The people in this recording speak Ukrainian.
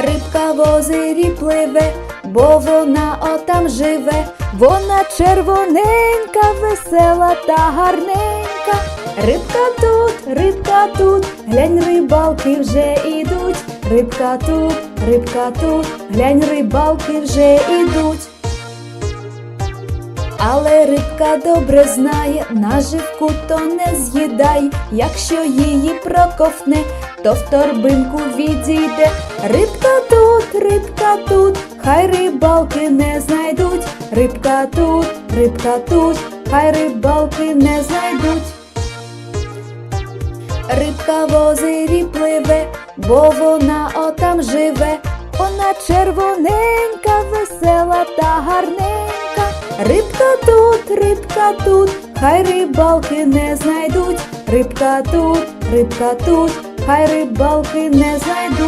Рибка в озері пливе, бо вона отам живе, вона червоненька, весела та гарненька. Рибка тут, рибка тут, глянь, рибалки вже ідуть. Рибка тут, рибка тут, глянь, рибалки вже ідуть. Але рибка добре знає, наживку то не з'їдай, якщо її проковтне, то в торбинку відійде. Рибка тут, рибка тут, хай рибалки не знайдуть. Рибка тут, рибка тут, хай рибалки не знайдуть. Рибка в озері пливе, бо вона отам живе, вона червоненька, весела та гарненька. Рибка тут, рибка тут, хай рибалки не знайдуть. Рибка тут, рибка тут, хай рибалки не зайдуть.